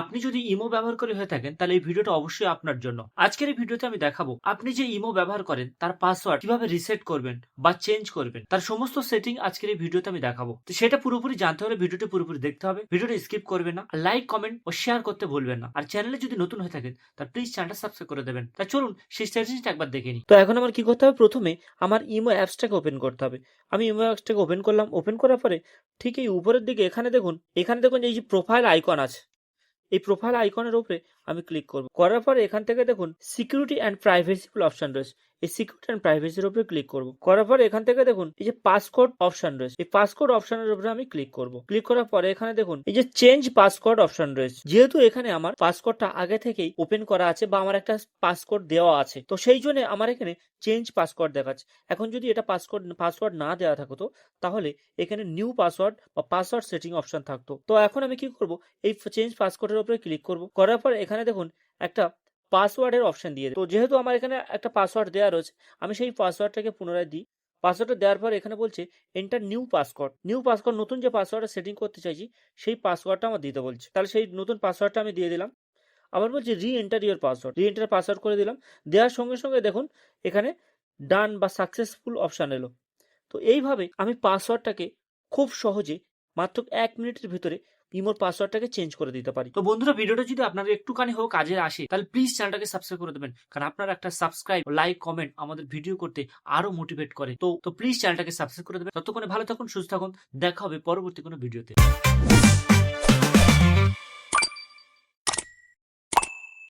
আপনি যদি ইমো ব্যবহার করে হয়ে থাকেন, তাহলে এই ভিডিওটা অবশ্যই আপনার জন্য। আজকের এই ভিডিওতে আমি দেখাবো, আপনি যে ইমো ব্যবহার করেন, তার পাসওয়ার্ড কীভাবে রিসেট করবেন বা চেঞ্জ করবেন, তার সমস্ত সেটিং আজকের এই ভিডিওতে আমি দেখাবো। তো সেটা পুরোপুরি জানতে হলে ভিডিওটা পুরোপুরি দেখতে হবে, ভিডিওটা স্কিপ করবেন না লাইক কমেন্ট ও শেয়ার করতে ভুলবেন না। আর চ্যানেলে যদি নতুন হয়ে থাকেন, তাহলে প্লিজ চ্যানেলটা সাবস্ক্রাইব করে দেবেন। তা চলুন, সেই স্ট্র্যাটেজিটা একবার দেখে নিই। তো এখন আমার কি করতে হবে? প্রথমে আমার ইমো অ্যাপসটাকে ওপেন করতে হবে। আমি ইমো অ্যাপসটাকে ওপেন করলাম ওপেন করার পরে ঠিক এই উপরের দিকে, এখানে দেখুন এখানে দেখুন এই যে প্রোফাইল আইকন আছে। এই প্রোফাইল আইকনের উপরে আমি ক্লিক করব। করার পরে এখান থেকে দেখুন সিকিউরিটি অ্যান্ড প্রাইভেসি অপশন রয়েছে। এই সিকিউরিটি অ্যান্ড প্রাইভেসির উপরে ক্লিক করব। করার পরে এখান থেকে দেখুন এই যে পাসকোড অপশন রয়েছে। এই পাসকোড অপশনের উপরে আমি ক্লিক করব। ক্লিক করার পরে এখানে দেখুন এই যে চেঞ্জ পাসকোড অপশন রয়েছে। যেহেতু এখানে আমার পাসকোডটা আগে থেকেই ওপেন করা আছে বা আমার একটা পাসকোড দেওয়া আছে, তো সেই জন্য আমার এখানে চেঞ্জ পাসকোড দেখাচ্ছে। এখন যদি এটা পাসকোড পাসওয়ার্ড না দেওয়া থাকতো, তাহলে এখানে নিউ পাসওয়ার্ড বা পাসওয়ার্ড সেটিং অপশন থাকতো। তো এখন আমি কি করব? এই চেঞ্জ পাসকোডের উপরে ক্লিক করব। করার পর এখানে দেখুন একটা পাসওয়ার্ডের অপশন দেয়। তো যেহেতু আমার এখানে একটা পাসওয়ার্ড দেওয়া রয়েছে, আমি সেই পাসওয়ার্ডটাকে পুনরায় দিই। পাসওয়ার্ডটা দেওয়ার পর এখানে বলছে enter new password new password নতুন যে পাসওয়ার্ডটা সেটিং করতে চাইছি, সেই পাসওয়ার্ডটা আমার দিতে বলছে। তাহলে সেই নতুন পাসওয়ার্ডটা আমি দিয়ে দিলাম। আবার বলছে reenter your password reenter password করে দিলাম। দেওয়ার সঙ্গে সঙ্গে দেখুন এখানে ডান বা সাকসেসফুল অপশান এলো। তো এইভাবে আমি পাসওয়ার্ডটাকে খুব সহজে মাত্র এক মিনিটের ভিতরে ইমোর পাসওয়ার্ডটাকে চেঞ্জ করে দিতে পারি। তো বন্ধুরা, ভিডিওটা যদি আপনার একটুখানি হোক, কাজে আসে, তাহলে প্লিজ চ্যানেলটাকে সাবস্ক্রাইব করে দেবেন। কারণ আপনার একটা সাবস্ক্রাইব লাইক কমেন্ট আমাদের ভিডিও করতে আরও মোটিভেট করে। তো তো প্লিজ চ্যানেলটাকে সাবস্ক্রাইব করে দেবেন। ততক্ষণে ভালো থাকুন, সুস্থ থাকুন। দেখা হবে পরবর্তী কোনো ভিডিওতে